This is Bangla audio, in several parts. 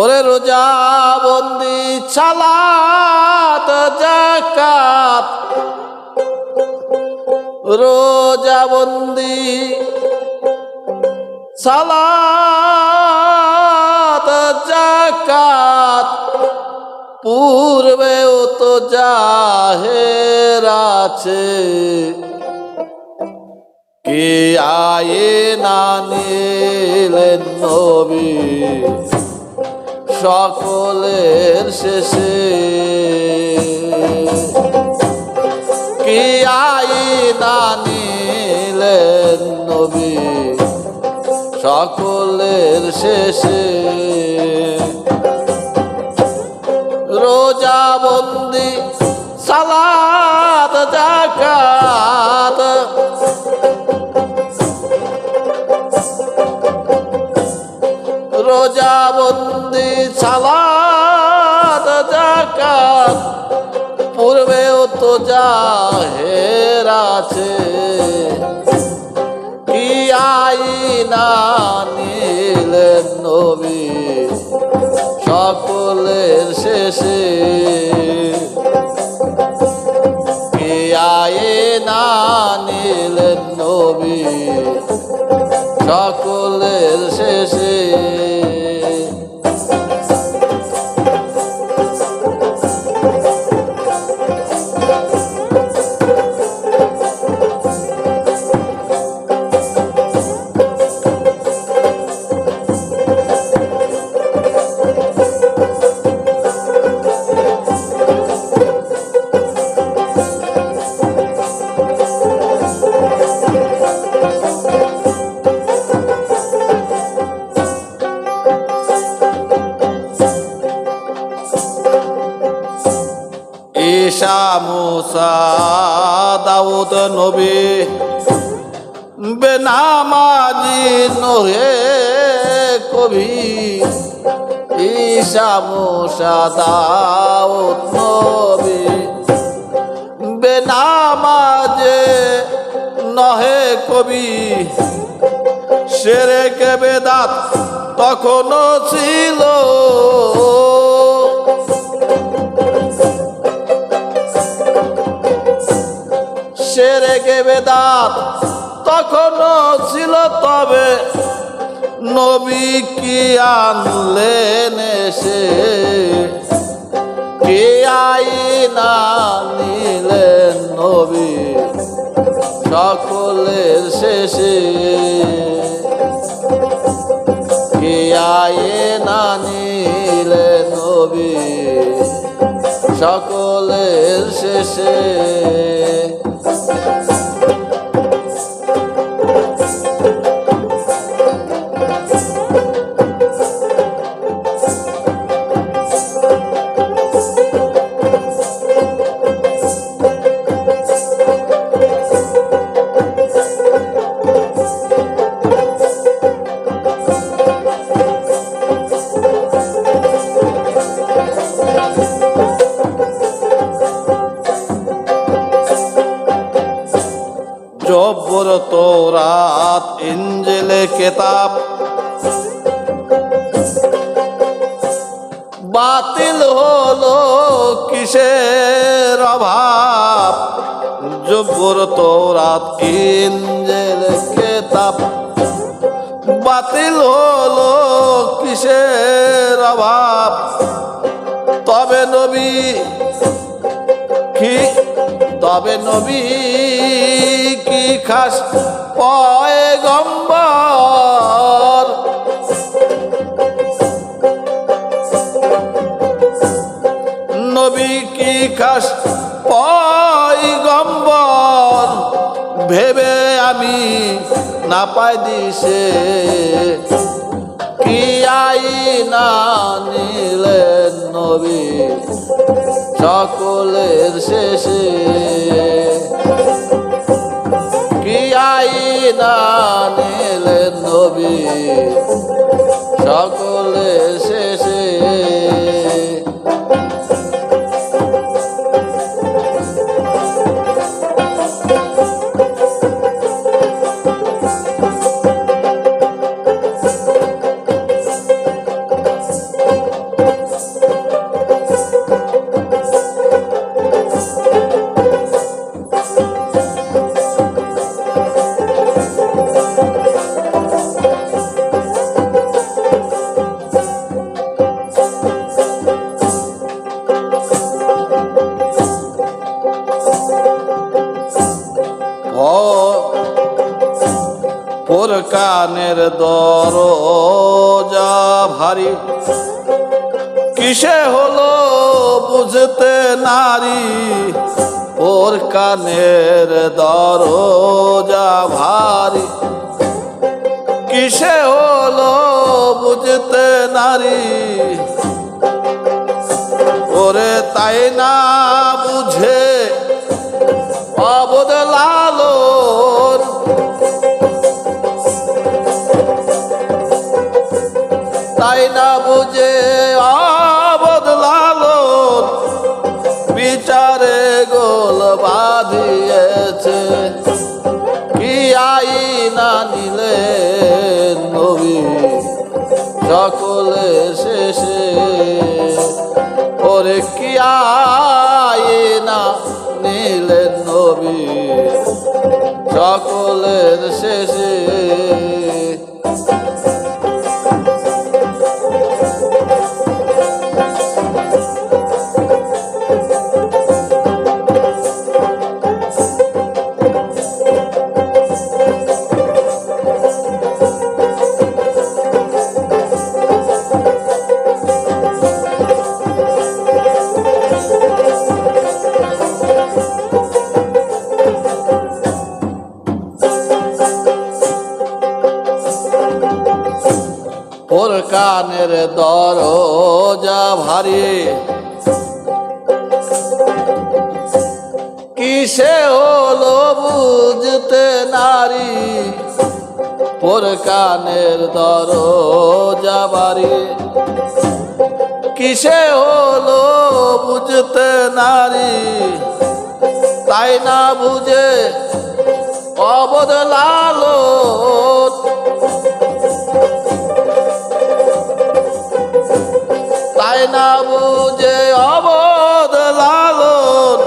ওরে রোজা বন্দি জাকাত রোজা বন্দি সালাত জাকাত পূর্বেও তো জাহের আছে। কে আয়ে না নিলেন নবী। সকলের শেষে কি আইনা নিলেন নবী? সকলের শেষে রোজা বন্দি সালাদ জাকাত সালাদ জাকাত পূর্বেও তো জাহের আছে। কি আইনা নিলেন নবী সকলের শেষে? কি আইনা নিলেন নবী সকলের শেষে? দাউদ নবী, বেনামাজি নহে কবি, ঈশা মুসা দাউদ নবী, বেনামাজে নহে কবি সেরে কে বেদাত তখনও ছিল। সেরেকে বেদাত তখনও ছিল তবে নবী কি আনলেন এসে? কে আইনা নিলেন নবী সকলের শেষে? কে আইনা নিলেন নবী সকলের শেষে? জব্বর তোরাত, ইঞ্জেলে, কেতাব। বাতিল হলো কিসের অভাব? জব্বর তোরাত, ইঞ্জেল, কেতাব। বাতিল হলো কিসের অভাব? তবে নবী, কি? তবে নবী খাস পয়গম্বর। নবী কি খাস পয়গম্বর? ভেবে আমি না পাই দিছে কি আই না নিলেন নবী সকলের শেষে? কি না নিলেন কানের দরজা ভারী। কিসে হলো বুঝতে নারী? ওর কানের দরজা ভারী। কিসে হলো বুঝতে নারী? ওরে তাই না বুঝে? অবদলালোর সকলের শেষে ওর কানের দরজা ভারী। কিসে হলো বুঝতে নারী? ওর কানের দরজা ভারী। কিসে হলো বুঝতে নারী? তাই না বুঝে অবদলালো তাই না বুঝে অবদ লালন।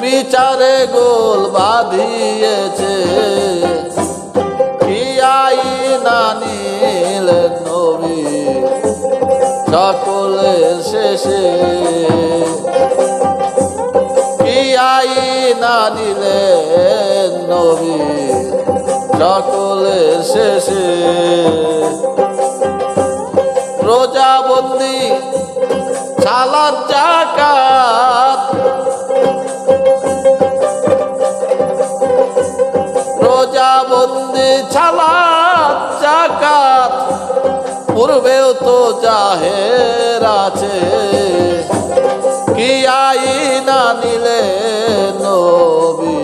বিচারে গোল বাঁধিয়েছে। কি আইনা নিলেন নবী? সকলের শেষে। কি আইনা নিলেন নবী? সকলের শেষে। রোজা বন্দি সালাদ জাকাত। রোজা বন্দি সালাদ জাকাত। পূর্বেও তো জাহের আছে, কি আইনা নিলে নবী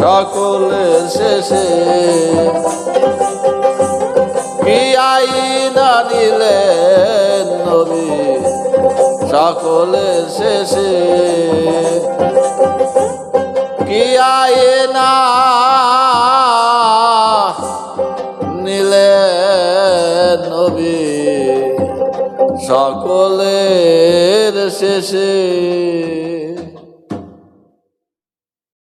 সকলের শেষে? সকলের শেষে। কি না নীলে নবী সকলের শেষে?